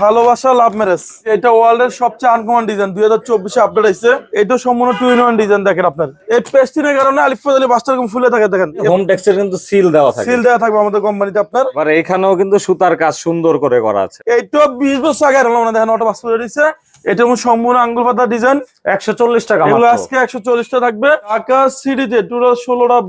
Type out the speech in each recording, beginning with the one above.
ভালোবাসা love marriage এটা world এর সবচেয়ে আনকমন ডিজাইন দুই হাজার চব্বিশে আপডেট আছে এটা সম্পূর্ণ টু ইন ওয়ান ডিজাইন দেখেন আপনার। এই পেস্টিনের কারণে আলিফাজ আলী বাসটা এরকম ফুলে থাকে দেখেন। হোম টেক্সের কিন্তু সিল দেওয়া থাকে। সিল দেওয়া থাকবে আমাদের কোম্পানিতে আপনার। আবার এখানেও কিন্তু সুতার কাজ সুন্দর করে করা আছে। এইটা বিশ বছর আগে দেখেন ওটা বাস্তব দিচ্ছে এটা যেমন সম্পূর্ণ আঙ্গুল পাতা ডিজাইন একশো চল্লিশ টাকা এগুলো আজকে একশো চল্লিশটা থাকবে। ঢাকা সিটিতে টোটাল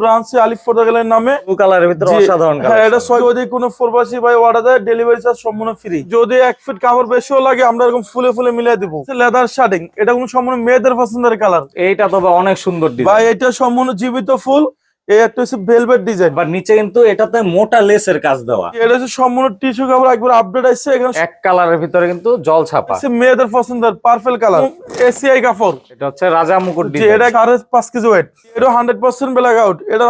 ব্রাঞ্চে আলিফ ফোর্দাগেলের নামে। ব্লু কালারের ভিতরে জি, অসাধারণ হ্যাঁ এটা collection। ছয় যদি কোনো ফোরবাসি ভাই অর্ডার দেয় ডেলিভারি চার্জ সম্পূর্ণ ফ্রি যদি এক ফিট কাপড় বেশিও লাগে আমরা এরকম ফুলে ফুলে মিলিয়ে দিব। লেদার শার্টিং এটা কোনো সম্পূর্ণ মেয়েদের পছন্দের কালার এইটা তবে অনেক সুন্দর ভাই এটা সম্পূর্ণ জীবিত ফুল। এই একটা হচ্ছে ভেলভেট ডিজাইন বা নিচে কিন্তু এটাতে মোটা লেসের কাজ দেওয়া। এটা হচ্ছে সম্পূর্ণ টিস্যু কাপড় একবার আপডেট আসছে এখানে এক কালারের ভিতরে কিন্তু জল ছাপা। মেয়েদের পছন্দের কালার এসিআই কাপড়। এটা হচ্ছে রাজা মুকুট ডিজাইন এটা সাড়ে পাঁচ কেজি ওয়েট এটা হান্ড্রেড পার্সেন্ট ব্ল্যাক আউট এটা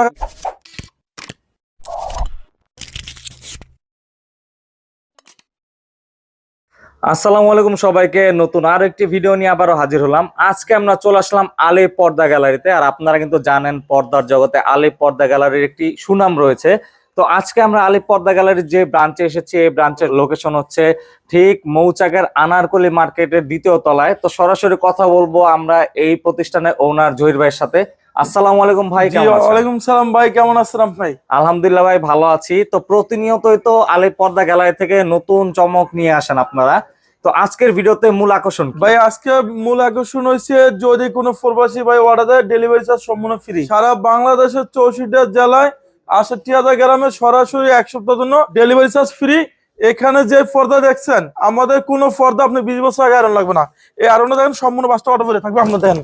আসসালামু আলাইকুম সবাইকে। নতুন আর একটি ভিডিও নিয়ে আবারও হাজির হলাম। আজকে আমরা চলে আসলাম আলে পর্দা গ্যালারিতে। আর আপনারা কিন্তু জানেন, পর্দার জগতে আলে পর্দা গ্যালারির একটি সুনাম রয়েছে। তো আজকে আমরা আলে পর্দা গ্যালারির যে ব্রাঞ্চে এসেছি, এই ব্রাঞ্চের লোকেশন হচ্ছে ঠিক মৌচাকের আনারকলি মার্কেটের দ্বিতীয় তলায়। তো সরাসরি কথা বলব আমরা এই প্রতিষ্ঠানের ওনার জহির ভাইয়ের সাথে। আসসালামু আলাইকুম ভাই কেমন আছেন? ওয়ালাইকুম সালাম ভাই কেমন আছেন ভাই আলহামদুলিল্লাহ ভাই ভালো আছি। তো প্রতিনিয়তই তো আলে পর্দা গ্যালারি থেকে নতুন চমক নিয়ে আসেন আপনারা। তো আজকের ভিডিওতে মূল আকর্ষণ ভাই আজকে মূল আকর্ষণ হয়েছে যদি কোনো প্রবাসী ভাই অর্ডার দেয় ডেলিভারি চার্জ সম্পূর্ণ ফ্রি সারা বাংলাদেশের চৌষট্টি জেলায় আষট্টি হাজার গ্রামে সরাসরি এক সপ্তাহের জন্য ডেলিভারি চার্জ ফ্রি এখানে যে পর্দা দেখছেন আমাদের কোনো পর্দা আপনি বিশ বছর আগে আয়রন লাগবে না। এই আয়রনটা দেখেন সম্পূর্ণ বাসটা অর্ডার করে থাকবে। আপনার দেখেন।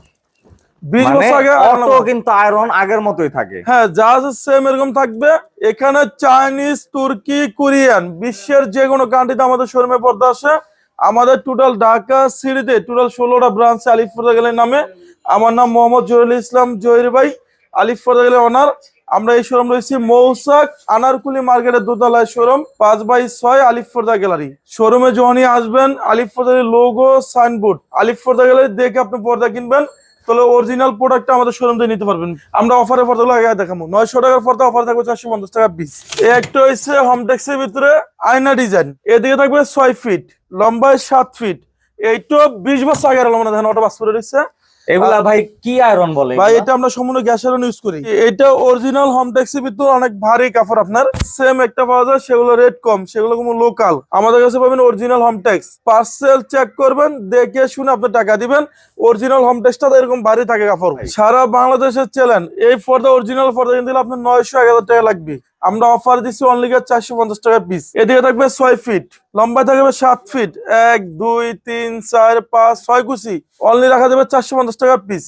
অটো কিন্তু আয়রন আগের মতোই থাকে। হ্যাঁ যা সেম এরকম থাকবে। এখানে চাইনিজ তুর্কি কোরিয়ান বিশ্বের যে কোনো কান্ট্রিতে আমাদের শোরুমে পর্দা আসে আমাদের টোটাল ঢাকা সিটিতে টোটাল ষোলোটা ব্রাঞ্চ আলিফ ফোর্দাগেলের নামে। আমার নাম মোহাম্মদ জহিরুল ইসলাম জহির ভাই আলিফ ফোর্দাগেলের অনার। আমরা এই শোরুম রয়েছি মৌসাক আনারকুলি মার্কেটের দোতলায় শোরুম পাঁচ বাই ছয় আলিফ ফোর্দা গ্যালারি। শোরুমে যখনই আসবেন আলিফ ফোর্দার লোগো সাইনবোর্ড আলিফ ফোর্দা গ্যালারি দেখে আপনি পর্দা কিনবেন। তাহলে অরিজিনাল প্রোডাক্টটা আমাদের শোরুম থেকে নিতে পারবেন। আমরা অফারের পর্দাগুলো আগে দেখাবো নয়শো টাকার পর্দা অফার থাকবে চারশো পঞ্চাশ টাকা পিস একটা হচ্ছে হোমটেক্সের ভিতরে আয়না ডিজাইন এদিকে থাকবে ছয় ফিট লম্বায় সাত ফিট এইটা বিশ বছর আগে আলো মানে দেখেন বাস করে দিচ্ছে। এগুলা ভাই কি আয়রন বলে ভাই এটা আমরা সম্পূর্ণ গ্যাসের ইউজ করি। এটা অরিজিনাল হোমটেক্সের ভিতরে অনেক ভারী কাপড় আপনার। সেম একটা পাওয়া যায় সেগুলো রেট কম সেগুলো কোনো লোকাল আমাদের কাছে পাবেন অরিজিনাল হোমটেক্স পার্সেল চেক করবেন দেখে শুনে আপনি টাকা দিবেন। অরিজিনাল হোমটেক্সটা এরকম ভারী থাকে কাপড়। সারা বাংলাদেশের চ্যালেঞ্জ এই ফর্দা অরিজিনাল ফর্দা কিনতে আপনার নয়শো এক টাকা লাগবে। আমরা অফার দিচ্ছি অনলি চারশো পঞ্চাশ টাকা পিস এদিকে থাকবে ছয় ফিট লম্বা থাকবে সাত ফিট এক দুই তিন চার পাঁচ ছয় কুচি। অনলি রাখা যাবে চারশো পঞ্চাশ টাকা পিস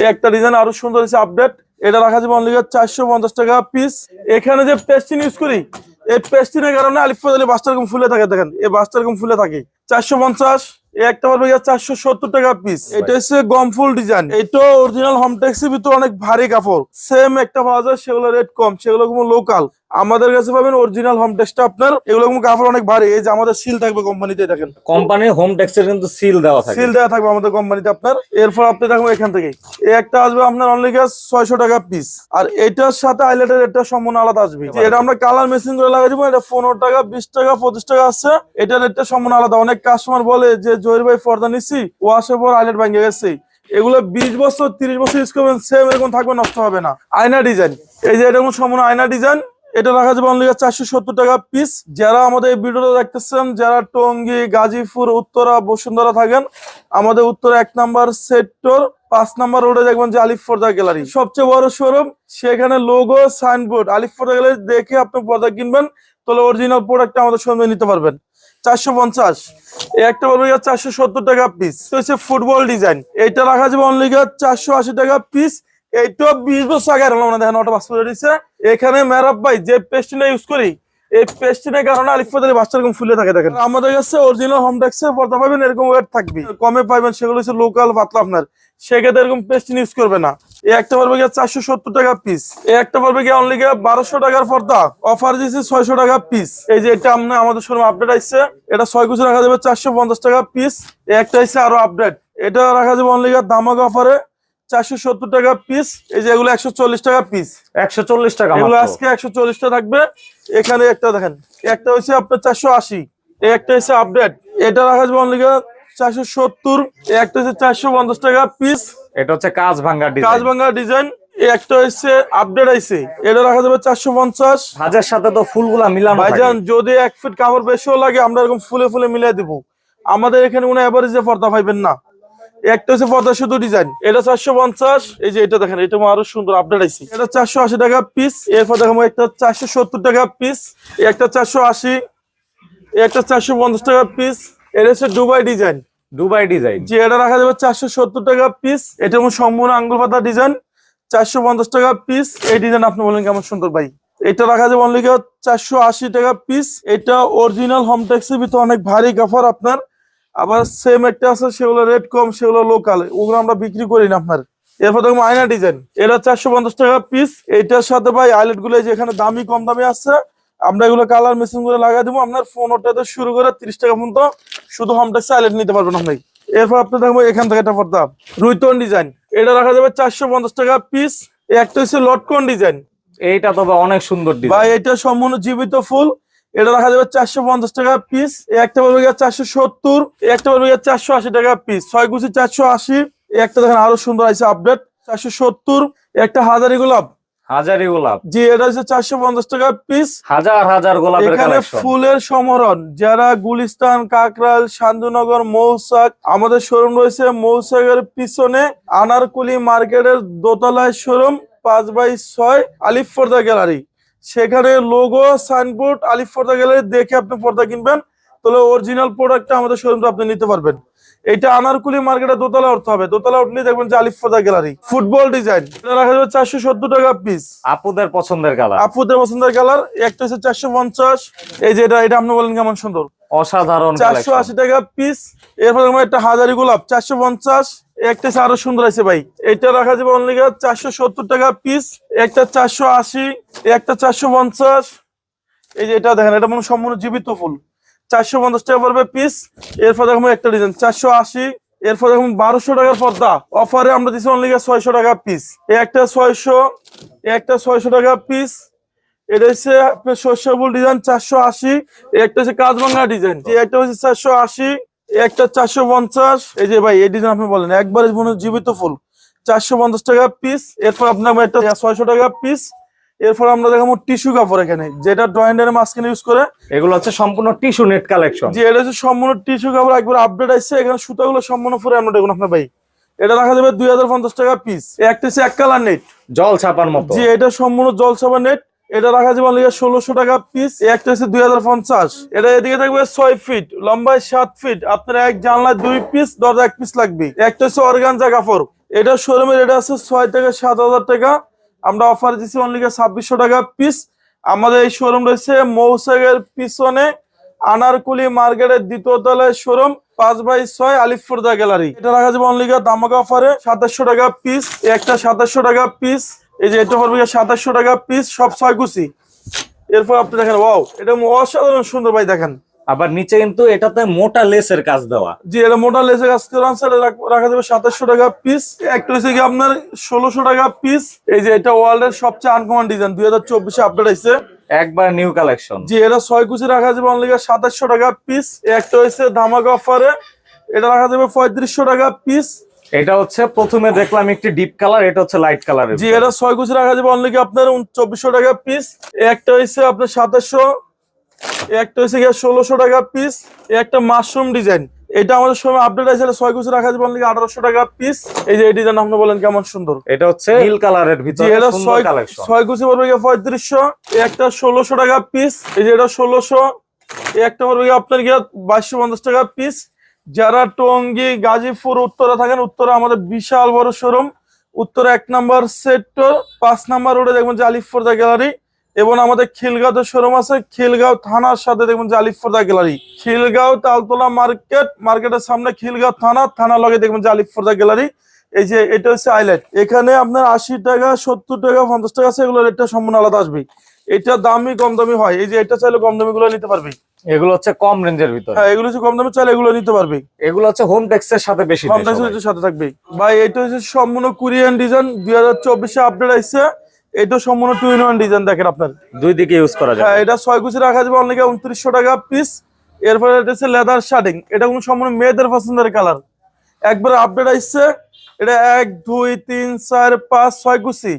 এই একটা ডিজাইন আরও সুন্দর হচ্ছে আপডেট এটা রাখা যাবে অনলি চারশো পঞ্চাশ টাকা পিস এখানে যে পেস্টিন ইউজ করি এই পেস্টিনের কারণে আলিফ ফজলি বাসটা এরকম ফুলে থাকে দেখেন। এই বাসটা এরকম ফুলে থাকে। চারশো পঞ্চাশ একটা পারবে চারশো সত্তর টাকা পিস এটা হচ্ছে গমফুল ডিজাইন এটা অরিজিনাল হোমটেক্সের ভিতরে অনেক ভারী কাপড়। সেম একটা পাওয়া যায় সেগুলো রেট কম সেগুলো কোনো লোকাল আমাদের কাছে পাবেন অরিজিনাল হোম হোমটেক্সটা আপনার। এগুলো কাপড় অনেক ভারী। এই যে আমাদের সিল থাকবে কোম্পানিতে দেখেন। কোম্পানির হোম টেক্সের কিন্তু সিল দেওয়া থাকে। সিল দেওয়া থাকবে আমাদের কোম্পানিতে আপনার। এরপর আপনি দেখবেন এখান থেকে। এই একটা আসবে আপনার অনলি গ্যাস ছয়শো টাকা পিস আর এটার সাথে আইলেটের এটা সম্পূর্ণ আলাদা আসবে। এটা আমরা কালার মেশিন করে লাগাই দিব এটা পনেরো টাকা বিশ টাকা পঁচিশ টাকা আছে এটার রেটটা সম্পূর্ণ আলাদা। অনেক কাস্টমার বলে যে জহির ভাই পর্দা নিচ্ছি ও আসার পর আইলেট ভেঙে গেছে। এগুলো বিশ বছর তিরিশ বছর ইউজ করবেন সেম এরকম থাকবে নষ্ট হবে না। আয়না ডিজাইন এই যে এটা সম্পূর্ণ আয়না ডিজাইন এটা রাখা যাবে অনলি চারশো সত্তর টাকা পিস যারা আমাদের এই ভিডিওটা দেখতেছেন, যারা টঙ্গী, গাজীপুর, উত্তরা, বসুন্ধরা থাকেন, আমাদের উত্তরা এক নাম্বার সেক্টর পাঁচ নাম্বার রোডে দেখবেন যে আলিফ গ্যালারি সবচেয়ে বড় শোরুম সেখানে লোগো সাইনবোর্ড আলিফ গ্যালারি দেখে আপনি পর্দা কিনবেন, তাহলে অরিজিনাল প্রোডাক্ট আমাদের সঙ্গে নিতে পারবেন। চারশো পঞ্চাশ। একটা পারবে চারশো সত্তর টাকা পিস হচ্ছে ফুটবল ডিজাইন এইটা রাখা যাবে অনলি চারশো আশি টাকা পিস এইটা বিশ বছর আগে দেখেন ওটা করে দিচ্ছে এখানে ম্যারাপ ভাই যে পেস্টিনা ইউজ করি এই পেস্টিনের কারণে আলিফাদের বাচ্চা এরকম ফুলে থাকে দেখেন। আমাদের কাছে অরিজিনাল হোম ট্যাক্সের পর্দা পাবেন এরকম ওয়েট থাকবে। কমে পাবেন সেগুলো হচ্ছে লোকাল পাতলা আপনার। সেক্ষেত্রে এরকম পেস্টিন ইউজ করবে না। এই একটা পারবে গিয়ে চারশো সত্তর টাকা পিস এই একটা পারবে গিয়ে অনলি গিয়ে বারোশো টাকার পর্দা। অফার দিয়েছে ছয়শো টাকা পিস এই যে এটা আপনার আমাদের শোরুম আপডেট আসছে এটা ছয় কুচি রাখা যাবে চারশো পঞ্চাশ টাকা পিস এই একটা হচ্ছে আরও আপডেট এটা রাখা যাবে অনলি গিয়ে দামাক অফারে চারশো সত্তর টাকা পিস এই যে এগুলো একশো চল্লিশ টাকা পিস একশো চল্লিশ টাকা এগুলো আজকে একশো চল্লিশটা থাকবে। এখানে একটা দেখেন একটা হচ্ছে আপনার চারশো আশি একটা হচ্ছে আপডেট এটা রাখা যাবে অনলি চারশো সত্তর একটা হচ্ছে চারশো পঞ্চাশ টাকা পিস এটা হচ্ছে কাজ ভাঙ্গা কাজ ডিজাইন ভাঙা ডিজাইন একটা হচ্ছে আপডেট আইছে। এটা রাখা যাবে চারশো পঞ্চাশ। ভাজের সাথে তো ফুলগুলা মিলানো ভাইজান যদি এক ফিট কাপড় বেশিও লাগে আমরা এরকম ফুলে ফুলে মিলিয়ে দিব। আমাদের এখানে কোনো অ্যাভারেজে পর্দা পাইবেন না। একটা হচ্ছে শুধু ডিজাইন এটা চারশো পঞ্চাশ এই যে এটা দেখেন এটা আরও সুন্দর আপডেট এটা চারশো আশি টাকা পিস এরপর দেখাবো একটা চারশো সত্তর টাকা পিস একটা চারশো আশি একটা চারশো পঞ্চাশ টাকা পিস এটা হচ্ছে দুবাই ডিজাইন দুবাই ডিজাইন যে এটা রাখা যাবে চারশো সত্তর টাকা পিস এটা আমার সম্পূর্ণ আঙ্গুল পাতা ডিজাইন চারশো পঞ্চাশ টাকা পিস এই ডিজাইন আপনি বলেন কেমন সুন্দর ভাই। এটা রাখা যাবে অনলি চারশো আশি টাকা পিস এটা অরিজিনাল হোম ট্যাক্সের ভিতরে অনেক ভারী কাপড় আপনার। আবার সেম একটা আছে সেগুলো রেট কম সেগুলো লোকাল ওগুলো আমরা বিক্রি করি না আপনার। এরপর দেখব আয়না ডিজাইন এটা চারশো পঞ্চাশ টাকা পিস এটার সাথে ভাই আইলেটগুলো যেখানে দামি কম দামি আছে আমরা এগুলো কালার মেশিন করে লাগাই দেবো আপনার পনেরোটাতে শুরু করে তিরিশ টাকা পর্যন্ত শুধু হোম ট্যাক্সে আইলেট নিতে পারবেন আপনি। এরপর আপনি দেখব এখান থেকে একটা পর্দা রুইতন ডিজাইন এটা রাখা যাবে চারশো পঞ্চাশ টাকা পিস একটা হচ্ছে লটকন ডিজাইন এইটা তবে অনেক সুন্দর ডিজাইন এটা সম্পূর্ণ জীবিত ফুল এটা রাখা যাবে চারশো পঞ্চাশ টাকা পিস একটা পড়বে চারশো সত্তর একটা পড়বে চারশো আশি টাকা পিস ছয় কুচি চারশো আশি একটা দেখেন আরও সুন্দর আছে আপডেট চারশো সত্তর একটা হাজারি গোলাপ। হাজারি গোলাপ। জি এটা হচ্ছে চারশো পঞ্চাশ টাকা পিস হাজার হাজার গোলাপের এখানে ফুলের সমরণ যারা গুলিস্তান কাকরাল শান্তনগর মৌসাক আমাদের শোরুম রয়েছে মৌসাকের পিছনে আনারকুলি মার্কেটের দোতলায় শোরুম পাঁচ বাই ছয় আলিফ পর্দা গ্যালারি সেখানে লোগো সাইনবোর্ড আলিফ পর্দা গ্যালারি দেখে আপনি পর্দা কিনবেন। তাহলে অরিজিনাল প্রোডাক্টটা আমাদের শোরুমটা আপনি নিতে পারবেন। এটা আনারকুলি মার্কেটে দোতলা উঠতে হবে। দোতলা উঠলেই দেখবেন যে আলিফ পর্দা গ্যালারি ফুটবল ডিজাইন রাখা যাবে চারশো সত্তর টাকা পিস আপুদের পছন্দের কালার আপুদের পছন্দের কালার একটা হচ্ছে চারশো পঞ্চাশ। এই যে এটা এটা আপনি বলেন কেমন সুন্দর। অসাধারণ চারশো আশি টাকা পিস এরপর একটা হাজারি গোলাপ চারশো পঞ্চাশ। একটা আরও সুন্দর আছে ভাই। এটা রাখা যাবে অনলি চারশো সত্তর টাকা পিস একটা চারশো আশি, একটা চারশো পঞ্চাশ। এই যে এটা দেখেন, এটা মনে সম্পূর্ণ জীবিত ফুল। চারশো পঞ্চাশ টাকা পড়বে পিস এরপর দেখুন একটা ডিজাইন চারশো আশি। এরপর দেখুন বারোশো টাকার পর্দা। অফারে আমরা দিচ্ছি অনলি ছয়শো টাকা পিস একটা ছয়শো একটা ছয়শো টাকা পিস এটা হচ্ছে আপনার শস্যবুল ডিজাইন চারশো আশি। একটা হচ্ছে কাজভাঙ্গা ডিজাইন একটা হচ্ছে চারশো আশি। একটা চারশো পঞ্চাশ এই যে ভাই এই ডিজাইন আপনি বলেন একবারে মনে জীবিত ফুল। চারশো পঞ্চাশ টাকা পিস এরপর আপনার একটা ছয়শো টাকা পিস এরপর আমরা দেখাবো টিস্যু কাপড় এখানে যেটা ড্রয়িং এর মাঝখানে ইউজ করে। এগুলো হচ্ছে সম্পূর্ণ টিস্যু নেট কালেকশন যে এটা হচ্ছে সম্পূর্ণ টিস্যু কাপড় একবার আপডেট আসছে এখানে সুতাগুলো সম্পূর্ণ ফুরে আমরা দেখুন আপনার ভাই। এটা রাখা যাবে দুই হাজার পঞ্চাশ টাকা পিস একটা হচ্ছে এক কালার নেট জল ছাপার মতো। জি এটা সম্পূর্ণ জলসাবা নেট এটা রাখা যাবে অনলি ষোলোশো টাকা পিস একটা হচ্ছে দুই হাজার পঞ্চাশ। এটা এদিকে থাকবে ছয় ফিট লম্বায় সাত ফিট আপনার এক জানলায় দুই পিস দরজা এক পিস লাগবে একটা হচ্ছে অর্গানজা কাপড়। এটা শোরুমের এটা আছে ছয় থেকে সাত হাজার টাকা। আমরা অফার দিচ্ছি অনলি ছাব্বিশশো টাকা পিস আমাদের এই শোরুম রয়েছে মৌসাগের পিছনে আনারকুলি মার্কেটের দ্বিতীয় তলায় শোরুম পাঁচ বাই ছয় আলিফুরদা গ্যালারি। এটা রাখা যাবে অনলি দামাকা অফারে সাতাশশো টাকা পিস একটা সাতাশশো টাকা পিস এই যে এটা পড়বে সাতাশশো টাকা পিস সব ছয় কুচি। এরপর আপনি দেখেন ওয়াও এটা অসাধারণ সুন্দর ভাই দেখেন। আবার নিচে কিন্তু এটাতে মোটা লেসের কাজ দেওয়া। যে এটা মোটা লেসে কাজ করে এটা রাখা যাবে সাতাশশো টাকা পিস একটা হচ্ছে কি আপনার ষোলোশো টাকা পিস এই যে এটা ওয়ার্ল্ডের সবচেয়ে আনকমন ডিজাইন দুই হাজার চব্বিশে আপডেট আইছে একবার নিউ কালেকশন যে এটা ছয় কুচি রাখা যাবে অনলি সাতাশশো টাকা পিস একটা হচ্ছে ধামাকা অফারে এটা রাখা যাবে পঁয়ত্রিশশো টাকা পিস এটা হচ্ছে প্রথমে দেখলাম একটি ডিপ কালার এটা হচ্ছে লাইট কালারের জি এটা ছয় কুচি রাখা যাবে অনলি আপনার চব্বিশশো টাকা পিস একটা হচ্ছে আপনার সাতাশশো একটা হচ্ছে গিয়ে ষোলোশো টাকা পিস একটা মাশরুম ডিজাইন এটা আমাদের সময় আপডেট আছে ছয় কুচি রাখা যাবে অনলি আঠারোশো টাকা পিস এই যে এই ডিজাইন আপনি বলেন কেমন সুন্দর। এটা হচ্ছে নীল কালারের ভিতরে এটা ছয় ছয় কুচি পড়বে গিয়ে পঁয়ত্রিশশো একটা ষোলোশো টাকা পিস এই যে এটা ষোলোশো একটা পড়বে আপনার গিয়ে বাইশশো পঞ্চাশ টাকা পিস যারা টঙ্গী, গাজীপুর, উত্তরা থাকেন, উত্তরা আমাদের বিশাল বড় শোরুম উত্তরা এক নাম্বার সেক্টর পাঁচ নাম্বার রোডে দেখবেন যে আলিফুরদা গ্যালারি এবং আমাদের খিলগাঁওতে শোরুম আছে। খিলগাঁও থানার সাথে দেখবেন যে আলিফুরদা গ্যালারি খিলগাঁও তালতলা মার্কেট মার্কেটের সামনে খিলগাঁও থানা থানা লগে দেখবেন যে আলিফুরদা গ্যালারি এই যে এটা হচ্ছে আইল্যান্ড এখানে আপনার আশি টাকা, সত্তর টাকা, পঞ্চাশ টাকা আছে এগুলো রেটটা সম্পূর্ণ আলাদা আসবে। এটা দামি, কম দামি হয়। এই যে এটা চাইলে কম দামি গুলো নিতে পারবে। এগুলো হচ্ছে কম রেঞ্জের ভিতরে। হ্যাঁ এগুলো হচ্ছে কম দামি চাইলে এগুলো নিতে পারবে। এগুলো হচ্ছে হোম টেক্সের সাথে বেশি সবাই। দামি সাথে থাকবে। ভাই এটা হচ্ছে সম্পূর্ণ কোরিয়ান ডিজাইন দুই হাজার চব্বিশে আপডেট আসছে এটা সম্পূর্ণ টু ইন ওয়ান ডিজাইন দেখেন আপনার। দুই দিকে ইউজ করা হ্যাঁ এটা ছয় কুচি রাখা যাবে অনলি উনত্রিশশো টাকা পিস এরপরে এটা হচ্ছে লেদার শার্টিং এটা কোনো সম্পূর্ণ মেয়েদের পছন্দের কালার একবার আপডেট আসছে এটা এক দুই তিন চার পাঁচ ছয় কুচি।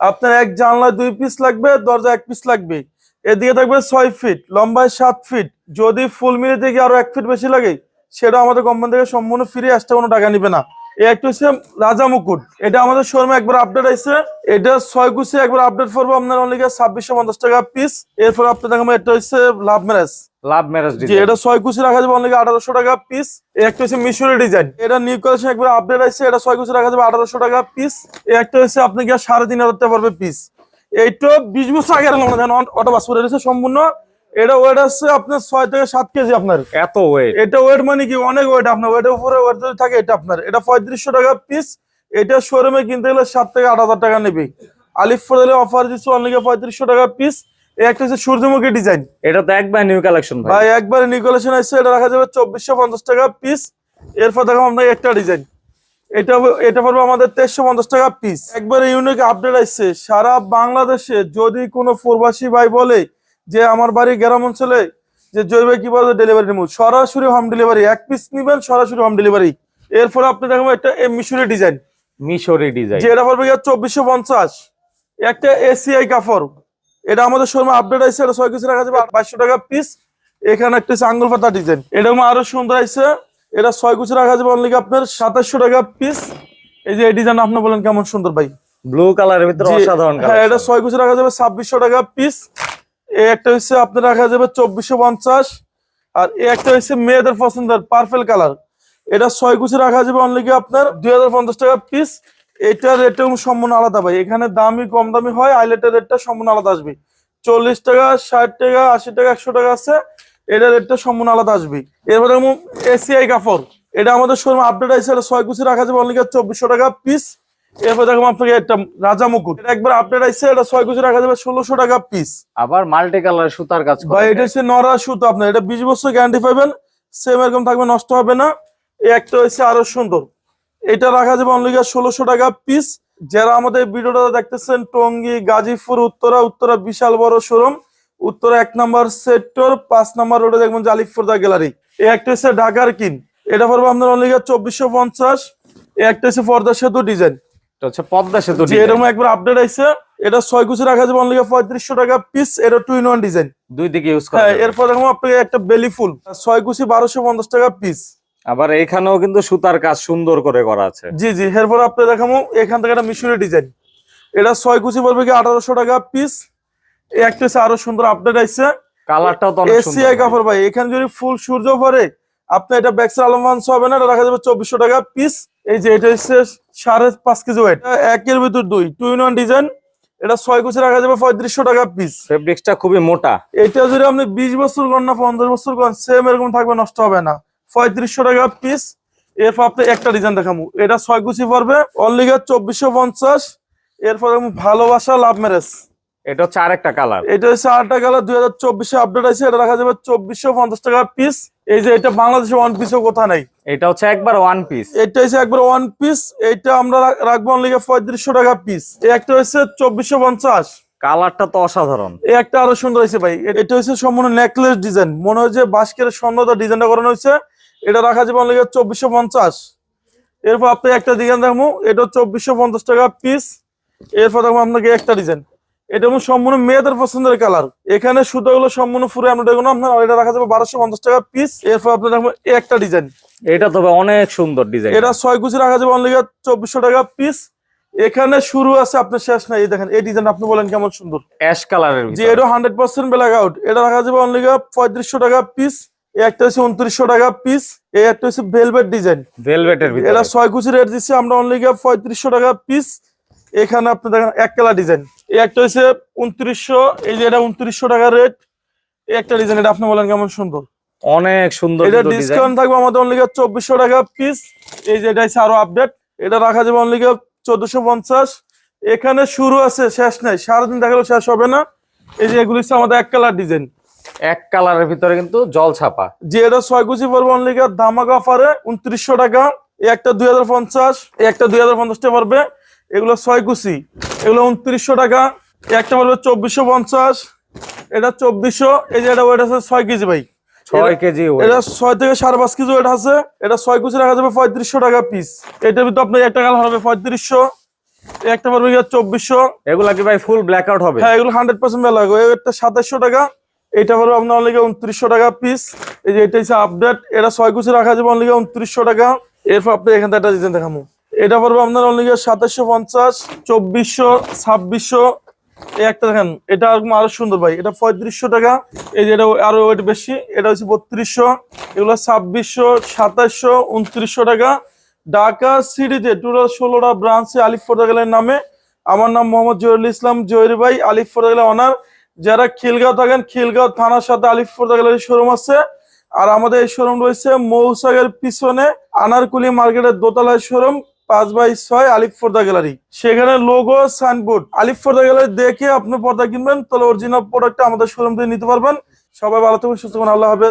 আপনার এক জানলায় দুই পিস লাগবে দরজা এক পিস লাগবে। এদিকে থাকবে ছয় ফিট লম্বায় সাত ফিট যদি ফুল মিলে থেকে আরও এক ফিট বেশি লাগে সেটা আমাদের কোম্পানি থেকে সম্পূর্ণ ফ্রি এক্সট্রা কোনো টাকা নিবে না। একটা হচ্ছে রাজা মুকুট। এটা আমাদের শোরুমে একবার আপডেট আছে এটা ছয় কুচি একবার আপডেট করব। আপনার অনলি ছাব্বিশশো পঞ্চাশ টাকা পিস এরপর আপনার দেখাবো এটা হচ্ছে লাভ ম্যারেজ লাভ ম্যারেজ জি এটা ছয় কুচি রাখা যাবে অনলি আঠারোশো টাকা পিস একটা হচ্ছে মিশরি ডিজাইন এটা নিউ কালেকশন একবার আপডেট এটা ছয় কুচি রাখা যাবে আঠারোশো টাকা পিস একটা হচ্ছে আপনি কি সাড়ে তিন হাজার টাকা পড়বে পিস এইটা বিশ বছর আগে অটো বাস করে রয়েছে সম্পূর্ণ এটা ওয়েট আছে আপনার ছয় থেকে সাত কেজি আপনার এত ওয়েট এটা ওয়েট মানে কি? অনেক ওয়েট আপনার ওয়েটের উপরে ওয়েট যদি থাকে এটা আপনার। এটা পঁয়ত্রিশশো টাকা পিস এটা শোরুমে কিনতে গেলে সাত থেকে আট হাজার টাকা নেবে। আলিফ ফোরেলে অফার দিচ্ছে অনলি পঁয়ত্রিশশো টাকা পিস একটা হচ্ছে সূর্যমুখী ডিজাইন এটা তো একবার নিউ কালেকশন ভাই। একবারে নিকোলেশন আসছে এটা রাখা যাবে চব্বিশশো পঞ্চাশ টাকা পিস এরপর দেখো আপনাকে একটা ডিজাইন এটা এটা পড়বে আমাদের তেইশশো পঞ্চাশ টাকা পিস একবারে ইউনিক আপডেট আসছে। সারা বাংলাদেশে যদি কোনো প্রবাসী ভাই বলে যে আমার বাড়ি গ্রাম অঞ্চলে যে জৈব কীভাবে ডেলিভারি নেব? সরাসরি হোম ডেলিভারি এক পিস নিবেন সরাসরি হোম ডেলিভারি এরপরে আপনি দেখবেন একটা মিশরি ডিজাইন মিশরি ডিজাইন যে এটা পড়বে চব্বিশশো পঞ্চাশ। একটা এসিআই কাপড়। এটা আমাদের শোরুমে আপডেট আছে এটা ছয় কিছু রাখা যাবে বাইশশো টাকা পিস এখানে একটা আঙ্গুল পাতা ডিজাইন এটা আরও সুন্দর আছে এটা ছয় কুচি রাখা যাবে অনলি আপনার সাতাশশো টাকা পিস এই যে এই ডিজাইন আপনি বলেন কেমন সুন্দর ভাই। ব্লু কালারের ভিতরে অসাধারণ হ্যাঁ এটা ছয় কুচি রাখা যাবে ছাব্বিশশো টাকা পিস এই একটা হচ্ছে আপনার রাখা যাবে চব্বিশশো পঞ্চাশ। আর এই একটা হচ্ছে মেয়েদের পছন্দের পার্পেল কালার এটা ছয় কুচি রাখা যাবে অনলি কি আপনার দুই হাজার পঞ্চাশ টাকা পিস এটার রেটটা সম্পূর্ণ আলাদা ভাই। এখানে দামি কম দামি হয় আইলেটের রেটটা সম্পূর্ণ আলাদা আসবে। চল্লিশ টাকা ষাট টাকা আশি টাকা একশো টাকা আছে। এটার রেটটা সম্পূর্ণ আলাদা আসবে। এরপরে এসিআই কাপড়। এটা আমাদের শোরুমে আপডেট আছে এটা ছয় কুচি রাখা যাবে অনলি চব্বিশশো টাকা পিস এরপর দেখো আপনাকে একটা রাজা মুকুট। এটা একবার আপডেট আছে এটা ছয় কুচি রাখা যাবে ষোলোশো টাকা পিস আবার মাল্টি কালার সুতার কাজ ভাই এটা হচ্ছে নরা সুতো আপনার। এটা বিশ বছর গ্যারান্টি পাবেন সেম এরকম থাকবে নষ্ট হবে না। এই একটা হচ্ছে আরও সুন্দর। এটা রাখা যাবে অনলি ষোলোশো টাকা পিস যারা আমাদের ভিডিওটা দেখতেছেন টঙ্গী গাজীপুর উত্তরা উত্তরা বিশাল বড় শোরুম। উত্তরা এক নম্বর সেক্টর পাঁচ নম্বর রোডে দেখবেন জালিফুরদা গ্যালারি। এই একটা হচ্ছে ঢাকার কিন। এটা পড়বে আপনার অনলি চব্বিশশো পঞ্চাশ। এই একটা হচ্ছে পর্দা সেতু ডিজাইন হচ্ছে পদ্মা সেতু এরকম একবার আপডেট এটা ছয় কুচি রাখা যাবে অনলি পঁয়ত্রিশশো টাকা পিস এটা টু ইন ওয়ান ডিজাইন দুই দিকে ইউজ করা হ্যাঁ এরপর আপনাকে একটা বেলি ফুল ছয় কুচি বারোশো পঞ্চাশ টাকা পিস আবার এখানেও কিন্তু সুতার কাজ সুন্দর করে করা আছে। জি জি এরপর আপনি দেখাবো এখান থেকে একটা মিশরি ডিজাইন এটা ছয় কুচি পড়বে কি আঠারোশো টাকা পিস একটা হচ্ছে আরও সুন্দর আপডেট আসছে কালারটাও তো অনেক সুন্দর। এসিআই কাপড় ভাই এখানে যদি ফুল সূর্য পরে আপনি এটা ব্যাকসার আলমান্স হবে না এটা রাখা যাবে চব্বিশশো টাকা পিস এই যে এটা হচ্ছে সাড়ে পাঁচ কেজি ওয়েট একের ভিতর দুই টু ইন ওয়ান ডিজাইন এটা ছয় কুচি রাখা যাবে পঁয়ত্রিশশো টাকা পিস ফেব্রিক্সটা খুবই মোটা। এটা যদি আপনি বিশ বছর করেন না পঞ্চাশ বছর করেন সেম এরকম থাকবে নষ্ট হবে না। পঁয়ত্রিশশো টাকা পিস এরপর আপনি একটা ডিজাইন দেখাবো। এটা ছয় কুচি পড়বে অনলি চব্বিশশো পঞ্চাশ। এরপর ভালোবাসা লাভ ম্যারেজ এটা হচ্ছে আরেকটা কালার এটা হচ্ছে আটটা কালার দুই হাজার চব্বিশে আপডেট আছে এটা রাখা যাবে চব্বিশশো পঞ্চাশ টাকা পিস এই যে এটা বাংলাদেশে ওয়ান পিসও কোথা নাই। এটা হচ্ছে একবার ওয়ান পিস এটা হচ্ছে একবার ওয়ান পিস এটা আমরা রাখ- রাখব অনলি পঁয়ত্রিশশো টাকা পিস এই একটা হচ্ছে চব্বিশশো পঞ্চাশ। কালারটা তো অসাধারণ। এই একটা আরও সুন্দর হয়েছে ভাই। এটা হচ্ছে সম্পূর্ণ নেকলেস ডিজাইন মনে হয় যে বাস্কের স্বর্ণতা ডিজাইনটা করানো হয়েছে। এটা রাখা যাবে অনলি চব্বিশশো পঞ্চাশ। এরপর আপনি একটা ডিজাইন দেখব। এটা চব্বিশশো পঞ্চাশ টাকা পিস এরপর দেখব আপনাকে একটা ডিজাইন এটা হলো সম্পূর্ণ মেয়েদের পছন্দের কালার। এখানে সুতোগুলো সম্পূর্ণ ফুরে আমরা দেখুন আপনার এটা রাখা যাবে বারোশো পঞ্চাশ টাকা পিস এরপর আপনার একটা ডিজাইন এটা তবে অনেক সুন্দর ডিজাইন এটা ছয় কুচি রাখা যাবে অনলি চব্বিশশো টাকা পিস এখানে শুরু আছে আপনার শেষ নাই এই দেখেন এই ডিজাইন আপনি বলেন কেমন সুন্দর। অ্যাশ কালারের যে এটা হান্ড্রেড পার্সেন্ট ব্ল্যাক আউট এটা রাখা যাবে অনলি পঁয়ত্রিশশো টাকা পিস একটা হচ্ছে উনত্রিশশো টাকা পিস এই একটা হচ্ছে ভেলভেট ডিজাইন ভেলভেটের এটা ছয় কুচি রেট দিচ্ছি আমরা অনলি পঁয়ত্রিশশো টাকা পিস এখানে আপনি দেখেন এক কালার ডিজাইন এই একটা হচ্ছে উনত্রিশশো এই যে এটা উনত্রিশশো টাকা রেট এই একটা ডিজাইন এটা আপনি বলেন কেমন সুন্দর? অনেক সুন্দর এটা ডিসকাউন্ট থাকবে আমাদের অনলি চব্বিশশো টাকা পিস এই যে এটা হচ্ছে আরও আপডেট এটা রাখা যাবে অনলি চোদ্দশো পঞ্চাশ। এখানে শুরু আছে শেষ নাই সারাদিন দেখালেও শেষ হবে না। এই যে এগুলি আমাদের এক কালার ডিজাইন এক কালারের ভিতরে কিন্তু জল ছাপা। যে এটা ছয় কুচি পড়বে অনলি ধামাকা অফারে উনত্রিশশো টাকা এই একটা দুই হাজার পঞ্চাশ এই একটা দুই হাজার পঞ্চাশ টাকা পড়বে এগুলো ছয় কুচি। এগুলো উনত্রিশশো টাকা। একটা পড়বে চব্বিশশো পঞ্চাশ এটা চব্বিশশো এই যে এটা ওয়েট আছে ছয় কেজি ভাই। ছয় কেজি। এটা ছয় থেকে সাড়ে পাঁচ কেজি ওয়েট আছে এটা ছয় কুচি রাখা যাবে পঁয়ত্রিশশো টাকা পিস এটার ভিতরে আপনার একটা কালার হবে পঁয়ত্রিশশো একটা পারবে চব্বিশশো। এগুলা কি ভাই ফুল ব্ল্যাক আউট হবে? হ্যাঁ এগুলো হান্ড্রেড পার্সেন্ট বেলা লাগবে। এটা সাতাশশো টাকা এটা পারবে আপনার অনলি উনত্রিশশো টাকা পিস এই যে এটা হচ্ছে আপডেট এটা ছয় কুচি রাখা যাবে অনলি উনত্রিশশো টাকা। এরপর আপনি এখান থেকে একটা ডিজাইন দেখাবো এটা পারবে আপনার অনলি সাতাশশো পঞ্চাশ, চব্বিশশো, ছাব্বিশশো। এই একটা দেখেন, এটা আরও সুন্দর ভাই। এটা পঁয়ত্রিশশো টাকা। এই যে এটা আরও ওয়েট বেশি। এটা হচ্ছে বত্রিশশো। এগুলো ছাব্বিশশো, সাতাশশো, উনত্রিশশো টাকা। ঢাকা সিটিতে টোটাল ষোলোটা ব্রাঞ্চে আলিফ ফোর্টাগেলের নামে। আমার নাম মোহাম্মদ জহিরুল ইসলাম জহির ভাই, আলিফ ফোর্টাগেলের অনার যারা খিলগাঁও থাকেন, খিলগাঁও থানার সাথে আলিফ ফোর্টাগেলের শোরুম আছে। আর আমাদের এই শোরুম রয়েছে মৌসাগের পিছনে আনারকুলি মার্কেটের দোতলায় শোরুম পাঁচ বাই ছয় আলিফ ফোর্দা গ্যালারি। সেখানে লোগো সাইনবোর্ড আলিফ ফোর্দা গ্যালারি দেখে আপনি পর্দা কিনবেন, তাহলে অরিজিনাল প্রোডাক্টটা আমাদের শোরুম থেকে নিতে পারবেন। সবাই ভালো থাকবেন, সুস্থ আল্লাহ হাফেজ।